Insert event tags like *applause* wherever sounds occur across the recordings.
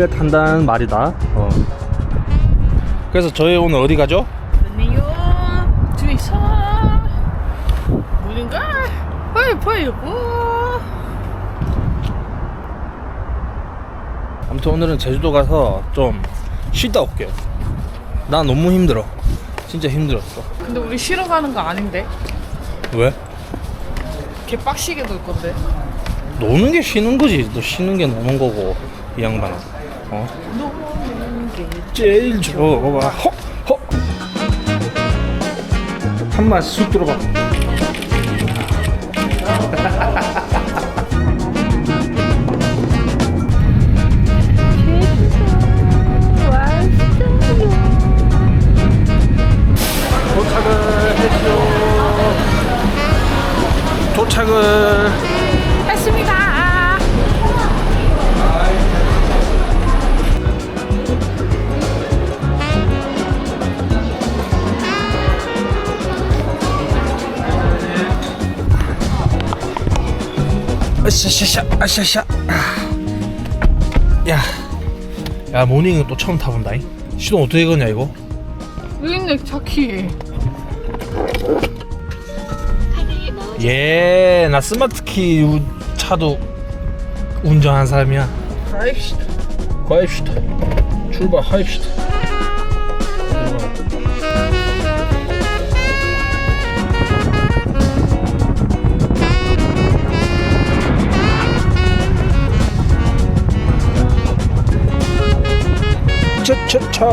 비행기를 탄다는 말이다. 어. 그래서 저희 오늘 어디 가죠? 아니요. 뒤에서 뭔가 보여 보이고. 아무튼 오늘은 제주도 가서 좀 쉬다 올게요. 나 너무 힘들어. 진짜 힘들었어. 근데 우리 쉬러 가는 거 아닌데? 왜? 개 빡시게 놀 건데. 노는 게 쉬는 거지. 너 쉬는 게 노는 거고 이 양반은 어? 제일 좋아 허! 허! 한 마디 쑥 들어봐 아샤샤샤 아샤샤 야, 야 모닝은 또 처음 타본다 잉 시동 어떻게 거냐 이거? 여기 있네 차키 예, 나 스마트키 우- 차도 운전한 사람이야. 아이씨 가입시다. 출발하입시다. 차차차.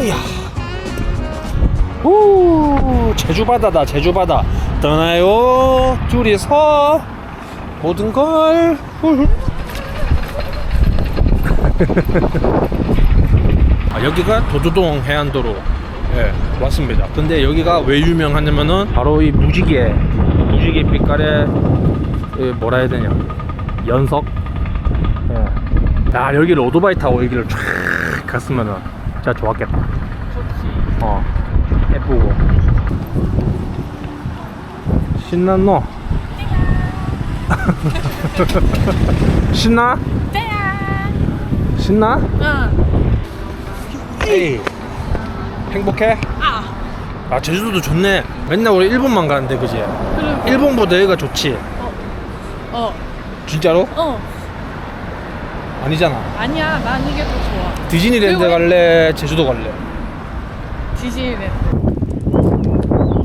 으야. 오, 제주 바다다, 제주 바다. 떠나요, 둘이서 모든 걸. 아, 여기가 도두동 해안도로 예, 왔습니다. 근데 여기가 왜 유명하냐면은 바로 이 무지개, 무지개 빛깔의 이 뭐라 해야 되냐 연석. 예. 야 여기를 오토바이 타고 여기를 쫙 갔으면은 진짜 좋았겠다. 좋지 어 예쁘고 신났노 *laughs* 신나? 신나? 응 에이 행복해? 아아 제주도도 좋네 맨날 우리 일본만 가는데 그지? 그리고 일본보다 여기가 좋지 어 진짜로? 어. 아니잖아. 아니야 난 이게 더 좋아. 디즈니랜드 그리고- 갈래 제주도 갈래? 디즈니랜드.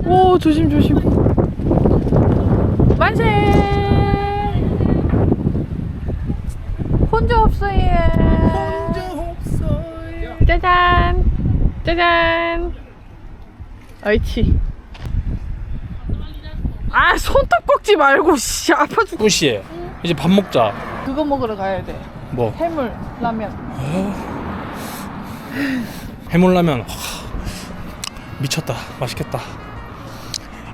오 조심 조심. 만세! 혼자 없어요. 짜잔! 짜잔! 옳지 아 손톱 꺾지 말고 씨 아파 죽 꾸시 이제 밥 먹자. 그거 먹으러 가야 돼 뭐? 해물 라면. 해물라면. 하, 미쳤다. 맛있겠다.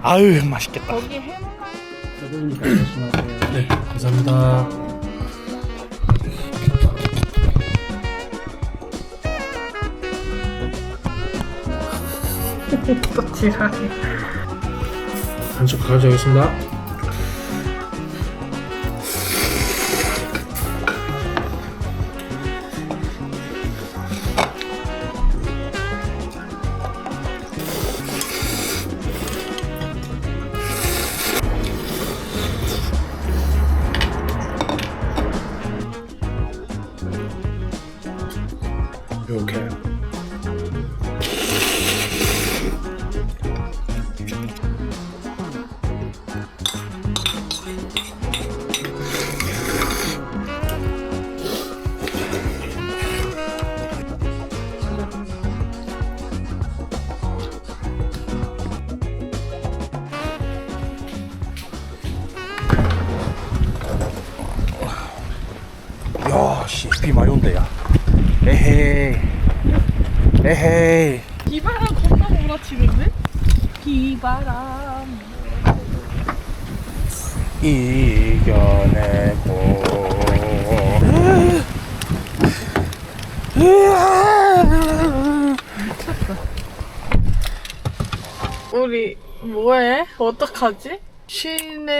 아유 맛있겠다. 거기 해물 네 감사합니다. *laughs* 또 지랄이 한쪽 가져가겠습니다 이겨내고. 우리 뭐해? 어떡하지? 시내에서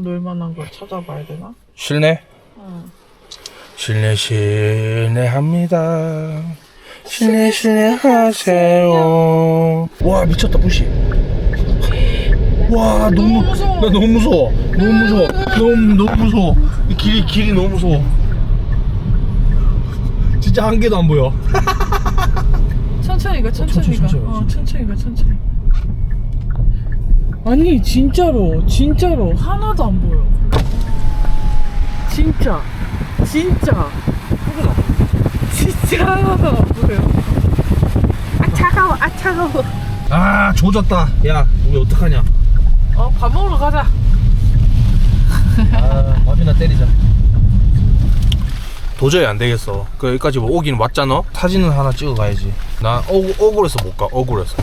놀만한 걸 찾아봐야 되나? 실내? 응. 실내 실내 합니다. 실내 실내 하세요. 와 미쳤다 부시. 와 너무 무서워. 나 너무 무서워. 너무 무서워. 너무 너무 무서워. 이 길이 길이 너무 무서워. 진짜 한 개도 안 보여. *laughs* 천천히 가, 천천히 가. 천천히, 어, 천천히 가, 천천히. 아니, 진짜로, 진짜로 하나도 안 보여. 진짜, 진짜. 진짜 하나도 안 보여. 아, 차가워, 아, 차가워. 아 조졌다. 야 우리 어떡하냐? 어, 밥 먹으러 가자. 아 밥이나 때리자. 도저히 안 되겠어. 그 여기까지 뭐 오긴 왔잖아. 사진은 하나 찍어 가야지. 나 억, 억울해서 못 가. 억울해서.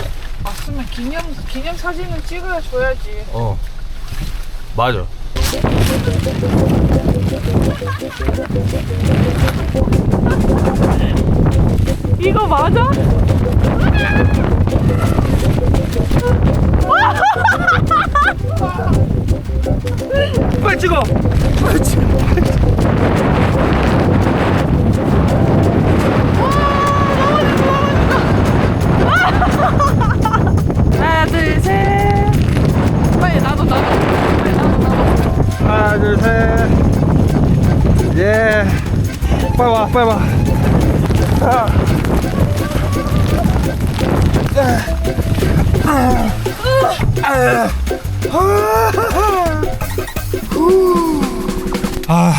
왔으면 기념, 기념 사진은 찍어야 줘야지. 어. 맞아. 이거 맞아? 빨리 *laughs* 찍어. 빨리 찍어. 하나, 둘, 셋. 빨리 나도, 나도. 빨리 나도, 나도. 하나 둘 셋. 예. 빨리 와 빨리 와. 아. 아. 아. 아. 후. 아.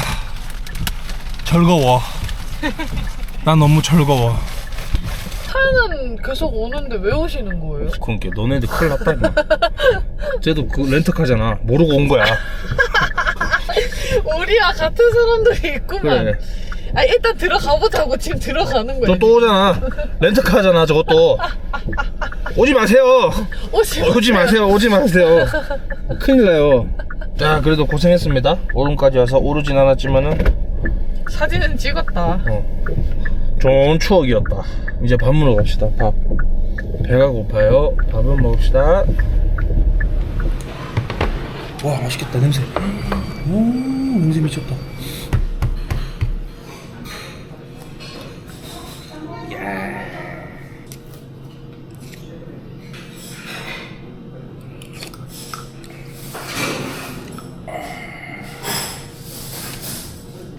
즐거워. 난 너무 즐거워. 차는 계속 오는데 왜 오시는 거예요? 그러니까 너네들 큰일 났다 임마. 쟤도 그 렌터카잖아. 모르고 온 거야. 우리와 같은 사람들이 있구만. 그래. 아 일단 들어가 보자고 지금 들어가는 거야. 저또 오잖아. 렌터카잖아 저것도. 오지 마세요. 오시. 오지 마세요. 오지 마세요. 큰일 나요. 자 그래도 고생했습니다. 오름까지 와서 오르진 않았지만은 사진은 찍었다. 어, 좋은 추억이었다. 이제 밥 먹으러 갑시다. 밥. 배가 고파요. 밥은 먹읍시다. 와 맛있겠다 냄새. 오 냄새 미쳤다.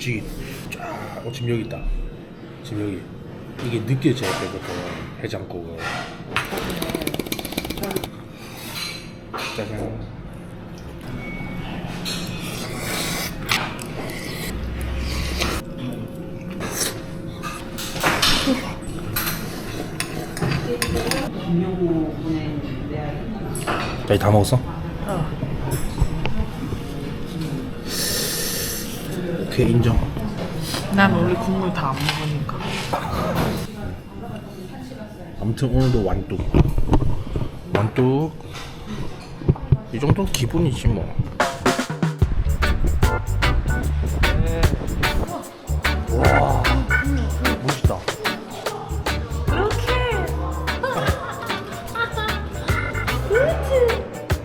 지, 쫙, 어, 지금 여기 있다. 지금 여기. 이게 느껴져야 되거든, 해장국은. 짜잔. 자, 다 먹었어? 오케이, 인정. 난 원래 국물 다 안 먹으 아무튼 오늘도 완뚝 완뚝 이 정도는 기분이지 뭐 와, 멋있다.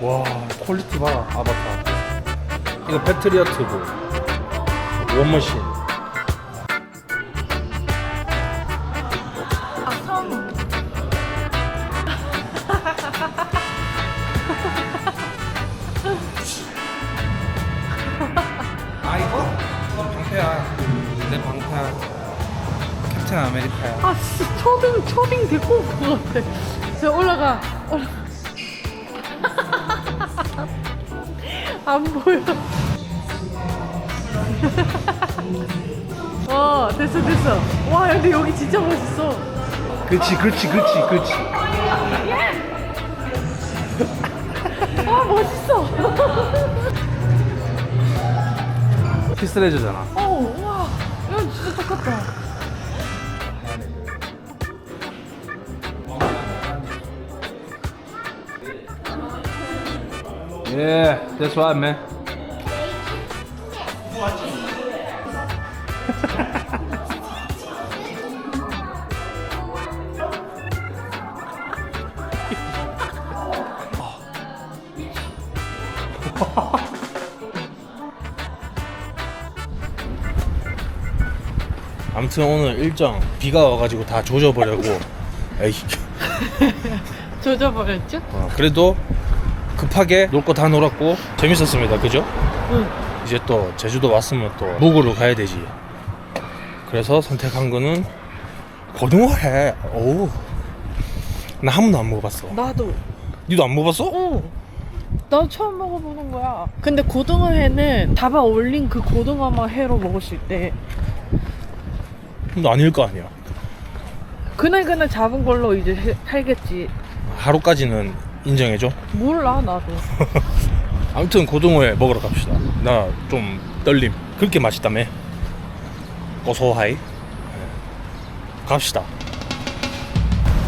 와, 퀄리티 봐라, 아바타. 이거 패트리어트고, 원머신. 것 같아. 저 올라가. 올라가. 안 보여. 어 됐어 됐어. 와 근데 여기 진짜 멋있어. 그렇지, 그렇지, 그렇지, 그렇지. 아 멋있어. 키스레저잖아. 어 와. 이건 진짜 똑같다. Yeah, that's why, man. 아무튼 오늘 일정 비가 와가지고 다 조져버려고 *laughs* 조져버렸죠? 어, 그래도 급하게 놀 거 다 놀았고 재밌었습니다 그죠? 응. 이제 또 제주도 왔으면 또 목으로 가야 되지 그래서 선택한 거는 고등어회 오우 나한 번도 안 먹어봤어 나도. 니도 안 먹어봤어? 어. 나 처음 먹어보는 거야. 근데 고등어 회는 잡아 올린 그 고등어만 회로 먹었을 때너 아닐 거 아니야 그날 그날 잡은 걸로 이제 해- 팔겠지. 하루까지는 인정해줘? 몰라 나도. *laughs* 아무튼 고등어회 먹으러 갑시다. 나 좀 떨림. 그렇게 맛있다며. 고소하이. 네. 갑시다.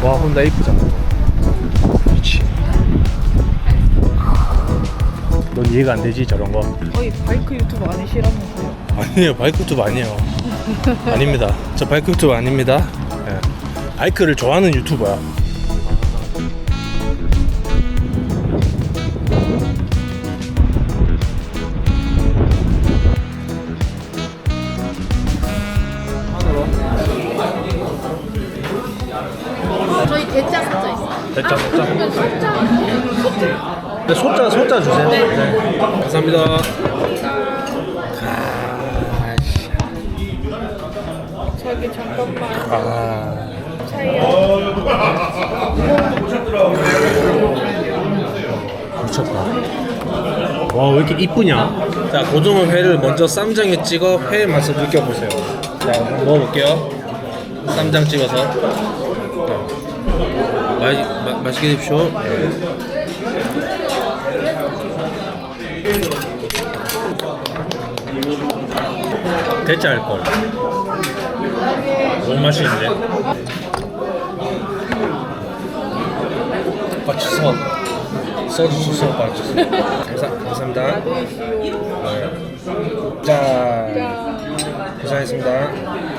와 혼다 이쁘잖아. 그렇지 넌 이해가 안 되지 저런 거? 거의 바이크 유튜브 아니시라면서요? 아니에요 바이크 유튜브 아니에요. 아닙니다. 저 바이크 유튜브 아닙니다. 예. 바이크를 좋아하는 유튜버야 됐자 됐자 네, 소자 소자 주세요 네. 감사합니다 저기 잠깐만 아 차이야. 미쳤다. 와, 왜 이렇게 이쁘냐? 자, 고등어 회를 먼저 쌈장에 찍어 회의 맛을 느껴보세요. 자, 먹어볼게요. 쌈장 찍어서. 자, 맛, 마, 맛있게 드십시오. 대짜 할 걸. 너무 맛있는데? 빠치서. 소주 주소 빠지세요. 감사, 감사합니다. 네. 자, 고생하셨습니다.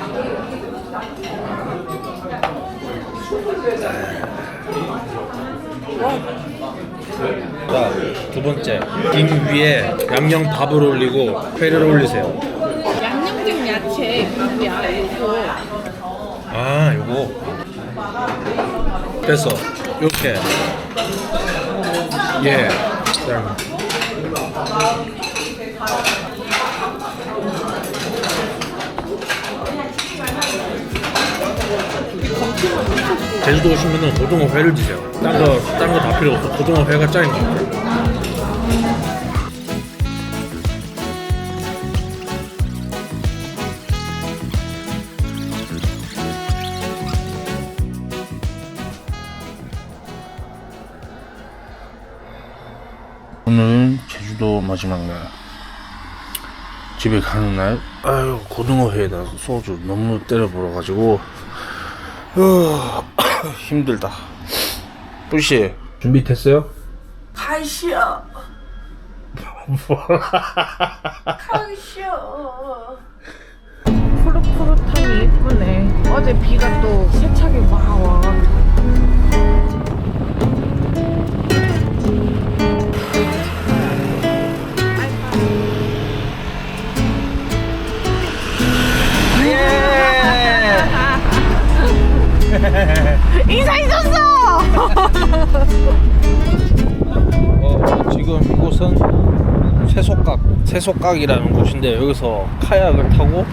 자, 두 번째. 김 위에 양념 밥을 올리고 회를 올리세요. 양념된 야채 그리고야 이거 아, 요거. 됐어. 이렇게. 예. 자. 제주도 오시면은 고등어 회를 드세요. 딴 거, 딴 거 다 필요 없어. 고등어 회가 짱인 것 같아요. 오늘은 제주도 마지막 날 집에 가는 날 아유 고등어 회에다 소주 너무 때려 불어가지고 으, *coughs* 힘들다 뿌시 준비됐어요? 가시오. 가시오. 푸릇푸릇하니 이쁘네. 어제 비가 또 세차게 막 와. 인사 세속각 세속각이라는 곳인데 여기서 카약을 타고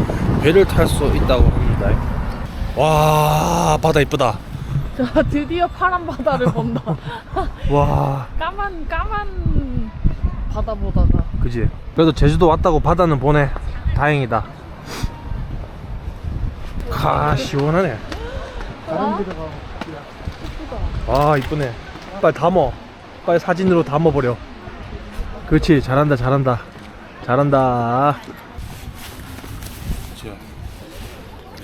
배를 탈 수 있다고 합니다. 와 바다 이쁘다. 자 드디어 파란 바다를 본다. *laughs* 와. 까만 까만 바다 보다가. 그지? 그래도 제주도 왔다고 바다는 보네 다행이다. 가 시원하네. 사람들가 아 이쁘네. 빨리 담어. 빨리 사진으로 담아버려 그렇지 잘한다 잘한다 잘한다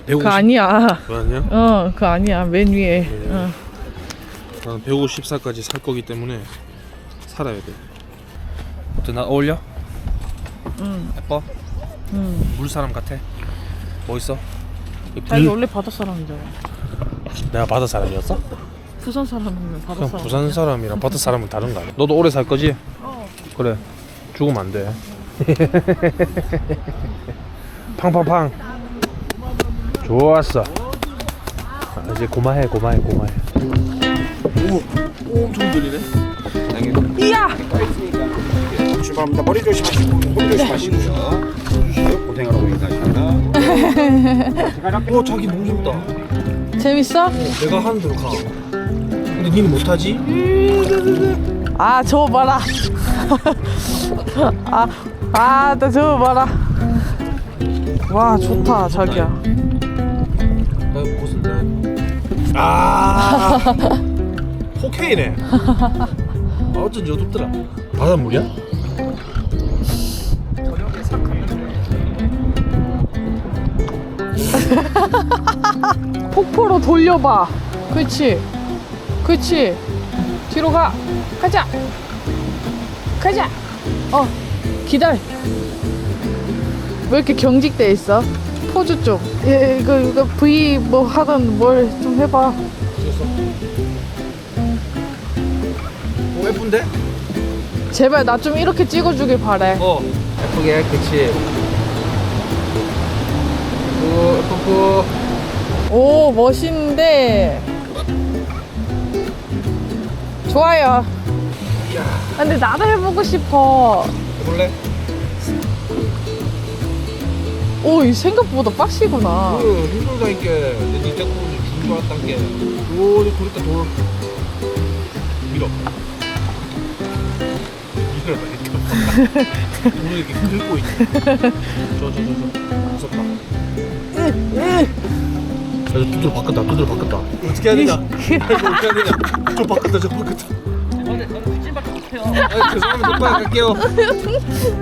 그 아니야. 그거 아니야? 어, 그 아니야. 맨 위에. 어. 나는 150살까지 살 거기 때문에 살아야 돼 어때 나 어울려? 응. 예뻐? 응. 물 사람 같아? 멋있어? 자기 원래 바다 사람이잖아. 내가 바다 사람이었어? 부산 사람이면 바다 그럼 사람. 부산 사람이랑 바다 *laughs* 사람은 다른 거 아니야? 너도 오래 살 거지? 어. 그래 죽으면 안돼 *laughs* 팡팡팡 좋았어. 아, 이제 고마해, 고마해, 고마해. 오, 엄청 들리네. 이야! 출발합니다. 머리 조심하시고 손 조심하시고 주시고요. 고생하라고 인사하십니다. 어, 자기 너무 재밌다. 재밌어? 내가 하는 대로 가. 근데 니는 못하지? 아, 저거 봐라. 아, 아, 나 저거 봐라. 와, 좋다, 자기야. 나 벗은데. 아, *laughs* 호케이네. 아, 어쩐지 어둡더라. 바닷물이야? 폭포로 돌려봐. 그렇지. 그렇지. 뒤로 가. 가자. 가자. 어, 기다려. 왜 이렇게 경직돼 있어? 포즈 좀. 예, 이거, 이거 V 뭐 하던 뭘 좀 해봐. 오, 예쁜데? 제발 나 좀 이렇게 찍어주길 바래. 어, 예쁘게, 그치. 예쁘고, 예쁘고. 오, 멋있는데. 좋아요. 근데 나도 해보고 싶어. 해볼래? 오, 이 생각보다 빡시구나. 그, 힘들다니까. 내니 자꾸 죽은 줄 알았단 게. 돌, 돌니까 돌. 밀어. 밀어라니까. 돌을 이렇게 *laughs* 흔들고 있네. 저, 저, 저, 저. 무섭다. 야, 저 두드러 바꿨다, 두드러 바꿨다. 어떻게 해야 되냐? 어떻게 해야 되냐? 저 바꿨다, 저 바꿨다. 아, 죄송합니다. 똑바로 갈게요.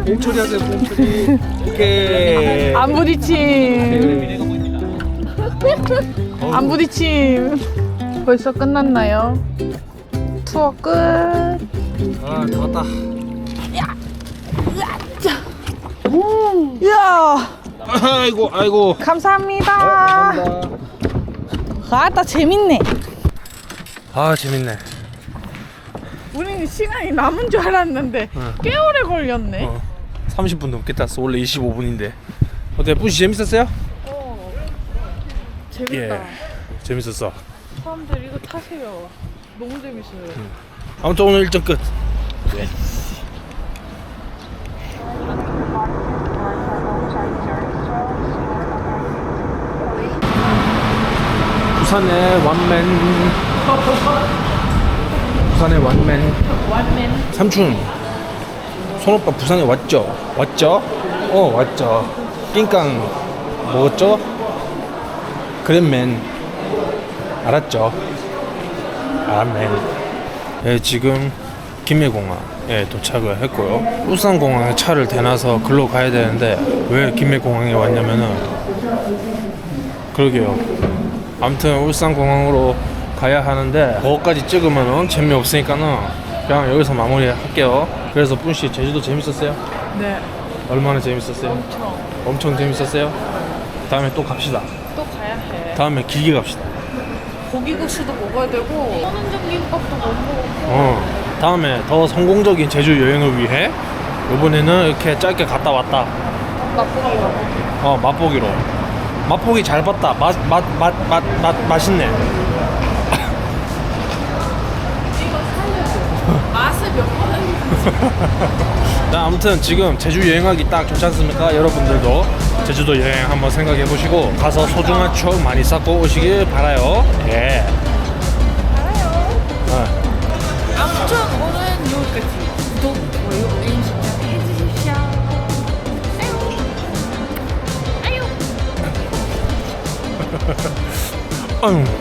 몸처리 하세요, 몸처리. 오케이. 안 부딪힘. 안 부딪힘. 벌써 끝났나요? 투어 끝. 아, 다 왔다. 이야, 아이고, 아이고. 감사합니다. 아따 재밌네. 아, 재밌네. 시간이 남은 줄 알았는데 응. 꽤 오래 걸렸네. 어, 30분 넘게 땄어. 원래 25분인데. 어때, 뿌시 재밌었어요? 재밌다. 예. 재밌었어. 사람들 이거 타세요. 너무 재밌어요. 아무튼 오늘 일정 끝. 부산의 완맨. 부산의 완맨. 완맨. 삼촌. 손오빠 부산에 왔죠? 왔죠? 어 왔죠. 낑깡 먹었죠? 그랜맨. 알았죠? 아멘. 예, 지금 김해공항 에 도착을 했고요. 울산공항에 차를 대놔서 글로 가야 되는데 왜 김해공항에 왔냐면은 그러게요. 아무튼 울산공항으로 가야 하는데 거기까지 찍으면은 재미없으니까는 그냥 여기서 마무리할게요. 그래서 뿐씨 제주도 재밌었어요? 네. 얼마나 재밌었어요? 엄청. 엄청 재밌었어요? 다음에 또 갑시다. 또 가야 해. 다음에 길게 갑시다. 고기국수도 먹어야 되고 선원전기밥도 못 먹었고 어, 다음에 더 성공적인 제주 여행을 위해 이번에는 이렇게 짧게 갔다 왔다. 맛보기로. 어, 맛보기로. 맛보기 잘 봤다. 맛, 맛, 맛, 맛, 맛, 맛있네. 맛을 몇 번은 자, 아무튼 지금 제주 여행하기 딱 좋지 않습니까? 여러분들도 제주도 여행 한번 생각해 보시고 가서 소중한 추억 많이 쌓고 오시길 바라요. 예. 어. 아무튼 오늘은 여기까지. 구독, 좋아요, 알림 설정 해주십시오. 아유. 아유. *laughs* 아유.